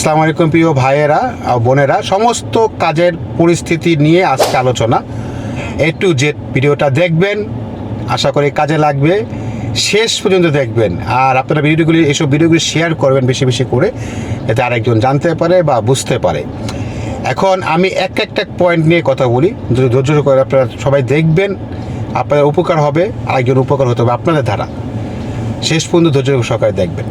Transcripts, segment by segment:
আসসালামু আলাইকুম প্রিয় ভাইয়েরা বোনেরা। সমস্ত কাজের পরিস্থিতি নিয়ে আজকে আলোচনা এ টু জেড ভিডিওটা দেখবেন, আশা করি কাজে লাগবে। শেষ পর্যন্ত দেখবেন। আর আপনারা ভিডিওগুলি এসব ভিডিওগুলি শেয়ার করবেন বেশি বেশি করে, যাতে আরেকজন জানতে পারে বা বুঝতে পারে। এখন আমি এক একটা পয়েন্ট নিয়ে কথা বলি। যদি ধৈর্য করে আপনারা সবাই দেখবেন, আপনাদের উপকার হবে, আরেকজন উপকার হতে হবে আপনাদের দ্বারা। শেষ পর্যন্ত ধৈর্য সহকারে দেখবেন।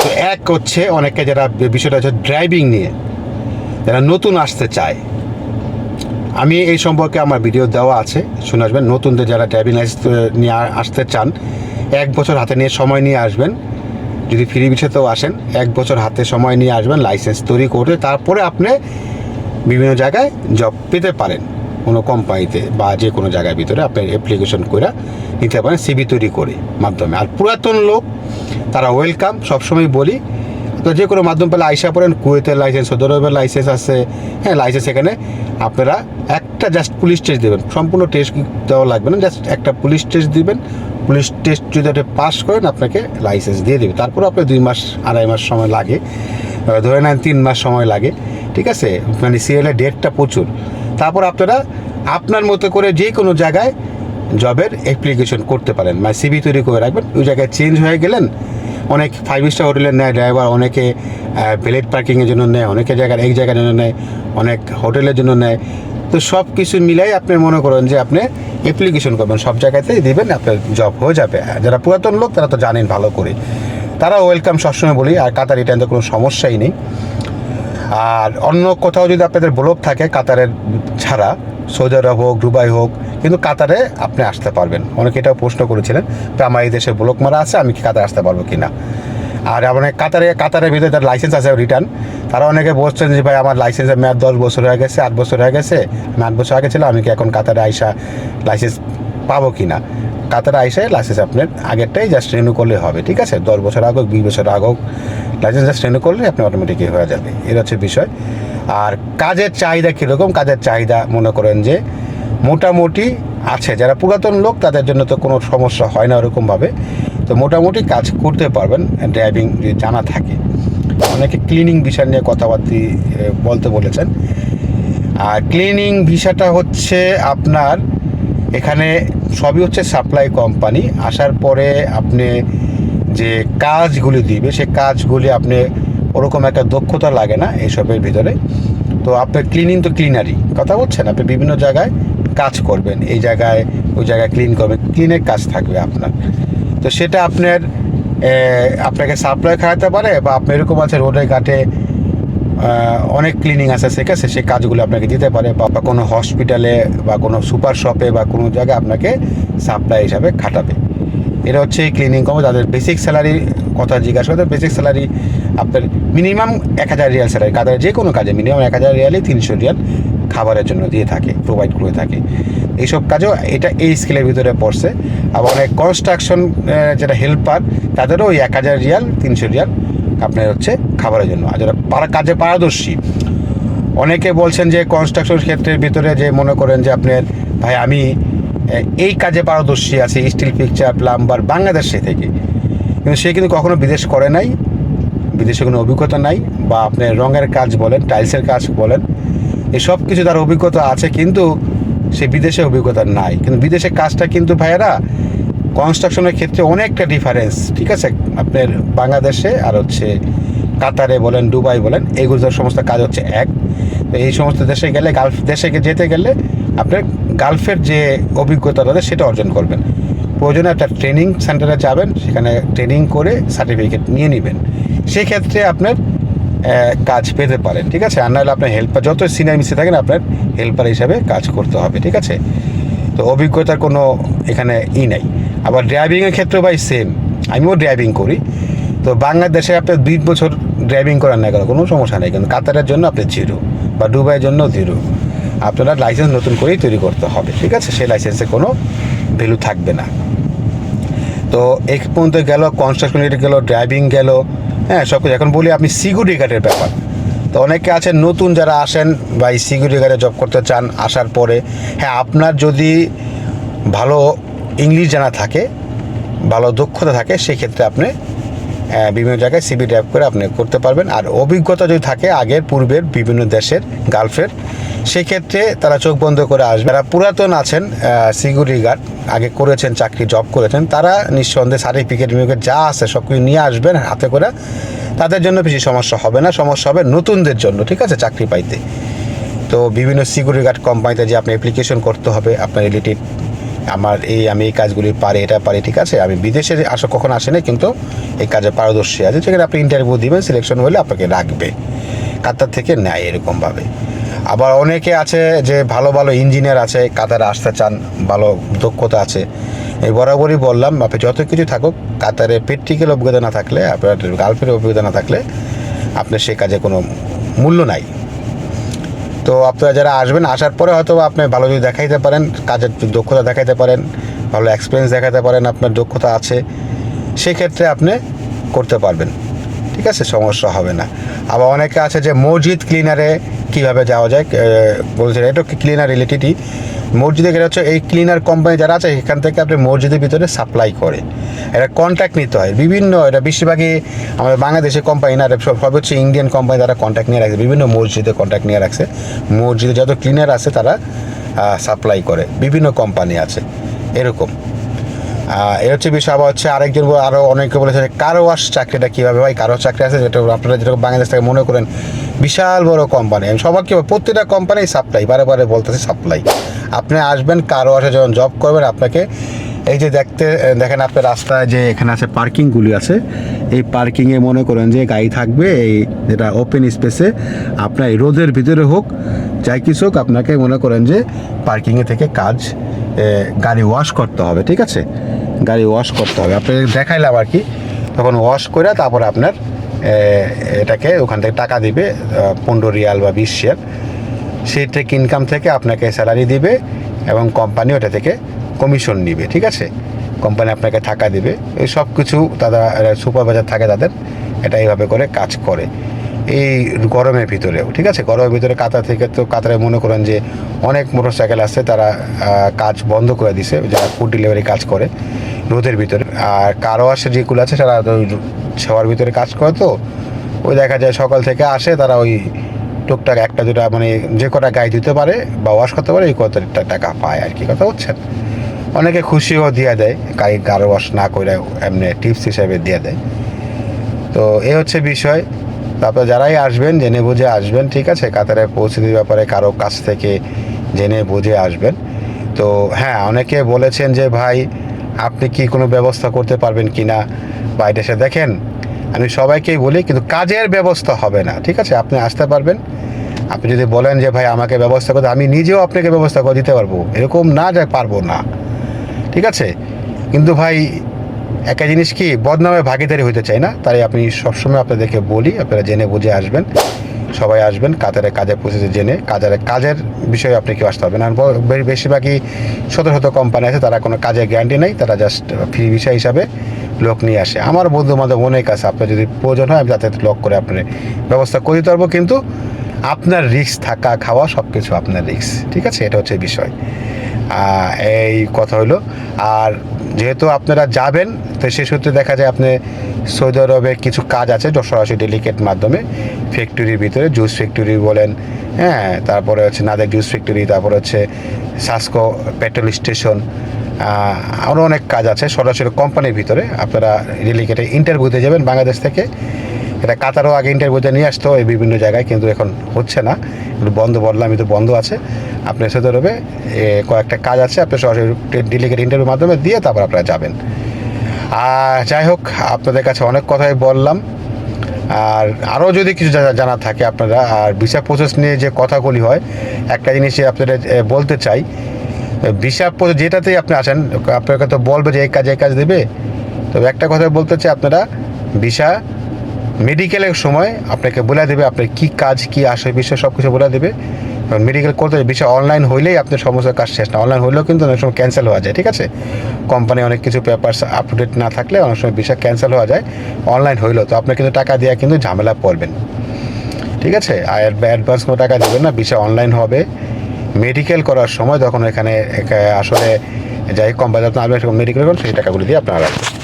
তো এক হচ্ছে অনেকে যারা বিষয়টা হচ্ছে ড্রাইভিং নিয়ে, যারা নতুন আসতে চায়। আমি এই সম্পর্কে আমার ভিডিও দেওয়া আছে, শুনে আসবেন। নতুনদের যারা ড্রাইভিং লাইসেন্স নিয়ে আসতে চান, এক বছর হাতে নিয়ে সময় নিয়ে আসবেন। যদি ফ্রি বিষয়তেও আসেন, এক বছর হাতে সময় নিয়ে আসবেন লাইসেন্স তৈরি করে তারপরে আপনি বিভিন্ন জায়গায় জব পেতে পারেন। কোনো কোম্পানিতে বা যে কোনো জায়গার ভিতরে আপনি অ্যাপ্লিকেশন করে নিতে পারেন সিবি তৈরি করে মাধ্যমে। আর পুরাতন লোক তারা ওয়েলকাম সবসময় বলি। তো যে কোনো মাধ্যম পেলে আইসা পড়েন, কুয়েতের লাইসেন্স সৌদি আরবের লাইসেন্স আছে হ্যাঁ লাইসেন্স এখানে। আপনারা একটা জাস্ট পুলিশ টেস্ট দেবেন। সম্পূর্ণ টেস্ট দেওয়া লাগবে না জাস্ট একটা পুলিশ টেস্ট দিবেন। পুলিশ টেস্ট যদি আপনি পাস করেন, আপনাকে লাইসেন্স দিয়ে দেবে। তারপর আপনার দুই মাস, আড়াই মাস সময় লাগে। ধরে নেন তিন মাস সময় লাগে। ঠিক আছে? মানে সিরিয়ালের ডেটটা প্রচুর। তারপর আপনারা আপনার মতো করে যে কোনো জায়গায় জবের অ্যাপ্লিকেশন করতে পারেন। মানে সিবি তৈরি করে রাখবেন। ওই জায়গায় চেঞ্জ হয়ে গেলেন, অনেক ফাইভ স্টার হোটেলের নেয় ড্রাইভার অনেকে ভ্যালেট পার্কিংয়ের জন্য নেয়, অনেকে জায়গার এক জায়গার জন্য নেয়, অনেক হোটেলের জন্য নেয়। তো সব কিছু মিলাই আপনি মনে করেন যে আপনি অ্যাপ্লিকেশন করবেন। সব জায়গাতেই দিবেন, আপনার জব হয়ে যাবে। যারা পুরাতন লোক, তারা তো জানেন ভালো করে। তারা ওয়েলকাম সবসময় বলি, আর কাতার এটা কোনো সমস্যাই নেই। আর অন্য কোথাও যদি আপনাদের ব্লক থাকে কাতারের ছাড়া সৌদি আরব হোক, দুবাই হোক, কিন্তু কাতারে আপনি আসতে পারবেন। অনেকে এটাও প্রশ্ন করেছিলেন তো আমার এই দেশে ব্লক মারা আছে, আমি কি কাতারে আসতে পারব কি না আর অনেক কাতারে, কাতারের ভিতরে তার লাইসেন্স আছে রিটার্ন তারা অনেকে বলছেন যে, ভাই, আমার লাইসেন্সের মেয়াদ দশ বছর হয়ে গেছে, আট বছর হয়ে গেছে, আমি আট বছর আগে ছিল আমি কি এখন কাতারে আইসা লাইসেন্স পাবো কি না কাতারে আইসে লাইসেন্স আপনার আগেরটাই জাস্ট রিনিউ করলে হবে, ঠিক আছে? দশ বছর আগে হোক বিশ বছর আগে হোক লাইসেন্স জাস্ট রিনিউ করলে আপনি অটোমেটিকই হয়ে যাবে। এর হচ্ছে বিষয়। আর কাজের চাহিদা কীরকম? কাজের চাহিদা মনে করেন যে মোটামুটি আছে। যারা পুরাতন লোক, তাদের জন্য তো কোনো সমস্যা হয় না ওরকমভাবে। তো মোটামুটি কাজ করতে পারবেন ড্রাইভিং যদি জানা থাকে। অনেকে ক্লিনিং ভিসা নিয়ে কথাবার্তি বলতে বলেছেন। আর ক্লিনিং ভিসাটা হচ্ছে আপনার এখানে সবই হচ্ছে সাপ্লাই কোম্পানি আসার পরে আপনি যে কাজগুলি দিবে, সে কাজগুলি আপনি ওরকম একটা দক্ষতা লাগে না এসবের ভিতরে। তো আপনার ক্লিনিং তো ক্লিনারই কথা বলছেন? আপনি বিভিন্ন জায়গায় কাজ করবেন। এই জায়গায়, ওই জায়গায় ক্লিন করবেন। ক্লিনের কাজ থাকবে আপনার। তো সেটা আপনার আপনাকে সাপ্লাই খাওয়াতে পারে বা আপনি এরকম আছে রোডে ঘাটে অনেক ক্লিনিং ঠিক আছে সেই কাজগুলো আপনাকে দিতে পারে বা কোনো হসপিটালে বা কোনো সুপার শপে বা কোনো জায়গায় আপনাকে সাপ্লাই হিসাবে খাটাবে। এটা হচ্ছে এই ক্লিনিং কম তাদের বেসিক স্যালারি কথা জিজ্ঞাসা করতে বেসিক স্যালারি আপনার মিনিমাম এক হাজার রিয়াল স্যালারি কাদের যে কোনো কাজে মিনিমাম এক হাজার রিয়ালই তিনশো রিয়াল খাবারের জন্য দিয়ে থাকে প্রোভাইড করে থাকে। এইসব কাজও এটা এই স্কেলের ভিতরে পড়ছে। আবার অনেক কনস্ট্রাকশন যেটা হেল্পার তাদেরও ওই এক হাজার রিয়াল তিনশো রিয়াল আপনার হচ্ছে খাবারের জন্য। আর যারা পারা কাজে পারদর্শী, অনেকে বলছেন যে কনস্ট্রাকশন ক্ষেত্রের ভিতরে যে মনে করেন যে আপনার, ভাই, আমি এই কাজে পারদর্শী আছি স্টিল পিকচার প্লাম্বার বাংলাদেশে থেকে। কিন্তু সে কিন্তু কখনো বিদেশ করে নাই, বিদেশে কোনো অভিজ্ঞতা নাই, বা আপনি রঙের কাজ বলেন, টাইলসের কাজ বলেন, এসব কিছু তার অভিজ্ঞতা আছে, কিন্তু সে বিদেশে অভিজ্ঞতা নাই। কিন্তু বিদেশে কাজটা কিন্তু ভাইয়েরা কনস্ট্রাকশনের ক্ষেত্রে অনেকটা ডিফারেন্স ঠিক আছে? আপনার বাংলাদেশে আর হচ্ছে কাতারে বলেন, দুবাই বলেন, এগুলো সমস্ত কাজ হচ্ছে এক। তো এই সমস্ত দেশে গেলে, গালফ, দেশে যেতে গেলে আপনার গালফের যে অভিজ্ঞতা রয়েছে সেটা অর্জন করবেন। প্রয়োজনে একটা ট্রেনিং সেন্টারে যাবেন, সেখানে ট্রেনিং করে সার্টিফিকেট নিয়ে নেবেন। সেক্ষেত্রে আপনার কাজ পেতে পারেন, ঠিক আছে? আর নাহলে আপনার হেল্পার যত সিনিয়র মিশে থাকেন, আপনার হেল্পার হিসাবে কাজ করতে হবে, ঠিক আছে? তো অভিজ্ঞতার কোনো এখানে ই নাই। আবার ড্রাইভিংয়ের ক্ষেত্রে ভাই সেম আমিও ড্রাইভিং করি। তো বাংলাদেশে আপনার দুই বছর ড্রাইভিং করার না কেন? কোনো সমস্যা নেই কিন্তু কাতারের জন্য আপনার জিরো বা দুবাইয়ের জন্য জিরো আপনারা লাইসেন্স নতুন করেই তৈরি করতে হবে, ঠিক আছে? সেই লাইসেন্সে কোনো ভ্যালু থাকবে না। তো এক পর্যন্ত গেল কনস্ট্রাকশন গেল ড্রাইভিং গেল হ্যাঁ সব কিছু। এখন বলি আপনি সিকিউরিটি গার্ডের ব্যাপার। তো অনেকে আছেন নতুন যারা আসেন বা সিকিউরিটি গার্ডে জব করতে চান, আসার পরে হ্যাঁ আপনার যদি ভালো ইংলিশ জানা থাকে, ভালো দক্ষতা থাকে, সেক্ষেত্রে আপনি বিভিন্ন জায়গায় সিবি ড্রাইভ করে আপনি করতে পারবেন। আর অভিজ্ঞতা যদি থাকে আগের, পূর্বের, বিভিন্ন দেশের গালফের সেক্ষেত্রে তারা চোখ বন্ধ করে আসবে। যারা পুরাতন আছেন সিকিউরিটি গার্ড আগে করেছেন, চাকরি জব করেছেন, তারা নিঃসন্দেহে সার্টিফিকেট মিউকেট যা আছে সব কিছু নিয়ে আসবেন হাতে করে। তাদের জন্য বেশি সমস্যা হবে না, সমস্যা হবে নতুনদের জন্য, ঠিক আছে, চাকরি পাইতে। তো বিভিন্ন সিকিউরিটি গার্ড কোম্পানিতে যে আপনি অ্যাপ্লিকেশন করতে হবে, আপনার রিলেটিভ আমার এই, আমি এই কাজগুলি পারি, এটা পারি, ঠিক আছে? আমি বিদেশে আসা কখন আসেনি কিন্তু এই কাজে পারদর্শী আছে। সেখানে আপনি ইন্টারভিউ দিবেন সিলেকশন হলে আপনাকে রাখবে। কাতার থেকে নেয় এরকমভাবে। আবার অনেকে আছে যে ভালো ভালো ইঞ্জিনিয়ার আছে, কাতারে আসতে চান, ভালো দক্ষতা আছে। এই বরাবরই বললাম, আপনি যত কিছু থাকুক, কাতারে প্র্যাকটিক্যাল অভিজ্ঞতা না থাকলে, আপনার গালফের অভিজ্ঞতা না থাকলে, আপনার সে কাজে কোনো মূল্য নাই। তো আপনারা যারা আসবেন, আসার পরে হয়তো আপনি ভালো যদি দেখাইতে পারেন, কাজের দক্ষতা দেখাইতে পারেন, ভালো এক্সপিরিয়েন্স দেখাতে পারেন, আপনার দক্ষতা আছে, সেক্ষেত্রে আপনি করতে পারবেন। ঠিক আছে? সমস্যা হবে না। আবার অনেকে আছে যে মসজিদ ক্লিনারে কীভাবে যাওয়া যায় বলছে এটা ক্লিনার রিলেটেডই মসজিদে গেলে হচ্ছে এই ক্লিনার কোম্পানি যারা আছে, এখান থেকে আপনি মসজিদের ভিতরে সাপ্লাই করে। এটা কন্ট্যাক্ট নিতে হয়। বিভিন্ন এটা বেশিরভাগই আমাদের বাংলাদেশের কোম্পানি না সব হচ্ছে ইন্ডিয়ান কোম্পানি তারা কন্ট্যাক্ট নিয়ে রাখছে বিভিন্ন মসজিদে কন্ট্যাক্ট নিয়ে রাখছে মসজিদে যত ক্লিনার আছে তারা সাপ্লাই করে। বিভিন্ন কোম্পানি আছে। এরকম। এ হচ্ছে বিষয়। আবার হচ্ছে আরেকজন আরও অনেকে বলেছে কারও ওয়াশ চাকরিটা কীভাবে হয়? কারও চাকরি আছে? যেটা আপনারা যেরকম বাংলাদেশ থেকে মনে করেন, বিশাল বড় কোম্পানি আমি সবাইকে প্রত্যেকটা কোম্পানি সাপ্লাই বারে বারে বলতেছে সাপ্লাই আপনি আসবেন কারও ওয়াশে যখন জব করবেন আপনাকে, এই যে দেখতে দেখেন আপনার রাস্তায় যে এখানে আছে পার্কিংগুলি আছে, এই পার্কিংয়ে মনে করেন যে গাড়ি থাকবে, এই যেটা ওপেন স্পেসে আপনার এই রোদের ভিতরে হোক, যাই কিছু হোক, আপনাকে মনে করেন যে পার্কিংয়ে থেকে কাজ গাড়ি ওয়াশ করতে হবে, ঠিক আছে? গাড়ি ওয়াশ করতে হবে। আপনাকে দেখাইলাম আর কি, তখন ওয়াশ করে তারপরে আপনার এটাকে ওখান থেকে টাকা দিবে পনেরো রিয়াল বা বিশ শেয়ার থেকে ইনকাম থেকে আপনাকে স্যালারি দিবে এবং কোম্পানি ওটা থেকে কমিশন নিবে ঠিক আছে কোম্পানি আপনাকে থাকা দিবে এই সব কিছু তারা সুপারভাইজার থাকে তাদের এটা এইভাবে করে কাজ করে এই গরমের ভিতরেও ঠিক আছে গরমের ভিতরে কাতার থেকে তো কাতারে মনে করেন যে অনেক মোটর সাইকেল আছে তারা কাজ বন্ধ করে দিছে যারা ফুড ডেলিভারি কাজ করে রোদের ভিতরে আর কারও আসে যেগুলো আছে তারা ওই ছেওয়ার ভিতরে কাজ করে তো ওই দেখা যায় সকাল থেকে আসে তারা ওই টুকটাক একটা দুটা মানে যে কটা গায়ে দিতে পারে বা ওয়াশ করতে পারে, এই কত টাকা পায় আর কি, কথা হচ্ছেন অনেকে খুশিও দিয়ে দেয় গাড়ি গাড়ো ওয়াশ না করে এমনি টিপস হিসাবে দিয়ে দেয়। তো এই হচ্ছে বিষয়। তারপর যারাই আসবেন, জেনে বুঝে আসবেন, ঠিক আছে? কাতারে পৌঁছে দেওয়ার ব্যাপারে কারও কাছ থেকে জেনে বুঝে আসবেন। তো হ্যাঁ অনেকে বলেছেন যে, ভাই, আপনি কি কোনো ব্যবস্থা করতে পারবেন কি না বা এটা এসে দেখেন আমি সবাইকেই বলি, কিন্তু কাজের ব্যবস্থা হবে না, ঠিক আছে? আপনি আসতে পারবেন। আপনি যদি বলেন যে, ভাই, আমাকে ব্যবস্থা করতে আমি নিজেও আপনাকে ব্যবস্থা করে দিতে পারব। এরকম না যে পারব না, ঠিক আছে? কিন্তু ভাই, একটা জিনিস কি, বদনামে ভাগিদারি হইতে চাই না? তাই আপনি সবসময় আপনাদেরকে বলি, আপনারা জেনে বুঝে আসবেন। সবাই আসবেন, কাতারে কাজের প্রসেসে জেনে, কাজারে কাজের বিষয়ে আপনি কেউ আসতে পারবেন আর বেশিরভাগই শত শত কোম্পানি আছে, তারা কোনো কাজের গ্যারান্টি নেই, তারা জাস্ট ফ্রি বিষয় হিসাবে লোক নিয়ে আসে। আমার বন্ধু বান্ধব অনেক আছে, আপনার যদি প্রয়োজন হয় আমি তাতে লক করে আপনার ব্যবস্থা করে দিতে পারব। কিন্তু আপনার রিস্ক থাকা, খাওয়া সব কিছু আপনার রিস্ক ঠিক আছে? এটা হচ্ছে বিষয়। এই কথা হলো। আর যেহেতু আপনারা যাবেন, তো সে সূত্রে দেখা যায় আপনি সৌদি আরবে কিছু কাজ আছে, সরাসরি ডেলিকেট মাধ্যমে ফ্যাক্টরির ভিতরে জুস ফ্যাক্টরি বলেন হ্যাঁ? তারপরে হচ্ছে নাদের জুস ফ্যাক্টরি তারপরে হচ্ছে সাসকো পেট্রোল স্টেশন আরও অনেক কাজ আছে সরাসরি কোম্পানির ভিতরে। আপনারা ডেলিকেটে ইন্টারভিউতে যাবেন বাংলাদেশ থেকে। এটা কাতারও আগে ইন্টারভিউতে নিয়ে আসতো, এই বিভিন্ন জায়গায়, কিন্তু এখন হচ্ছে না। একটু বন্ধ বললাম তো বন্ধ আছে। আপনি সৌদি আরবে কয়েকটা কাজ আছে, আপনি সরাসরি ডেলিগেট ইন্টারভিউর মাধ্যমে দিয়ে তারপর আপনারা যাবেন। আর যাই হোক, আপনাদের কাছে অনেক কথাই বললাম। আর আরও যদি কিছু জানা থাকে আপনারা, আর ভিসা প্রসেস নিয়ে যে কথাগুলি হয়, একটা জিনিস আপনাদের বলতে চাই ভিসা যেটাতেই আপনি আসেন আপনাকে তো বলবে যে এই কাজ এই কাজ দেবে। তবে একটা কথা বলতে চাই আপনারা ভিসা মেডিকেলের সময় আপনাকে বলে দেবে আপনার কি কাজ, কি আসে বিষয় সব কিছু বলে দেবে। মেডিকেল করতে বিষয় অনলাইন হইলেই আপনার সমস্ত কাজ শেষ না। অনলাইন হইলেও কিন্তু অনেক সময় ক্যান্সেল হওয়া যায়, ঠিক আছে? কোম্পানি অনেক কিছু পেপারস আপ টু ডেট না থাকলে অনেক সময় বিষয় ক্যান্সেল হওয়া যায় অনলাইন হইলেও। তো আপনি কিন্তু টাকা দেওয়া কিন্তু ঝামেলা পড়বেন, ঠিক আছে? আর অ্যাডভান্স কোনো টাকা দেবেন না বিষয় অনলাইন হবে। মেডিকেল করার সময় তখন এখানে আসলে যাই কম বাজার আপনার মেডিকেল করেন, সেই টাকাগুলি দিয়ে আপনারা রাখবেন।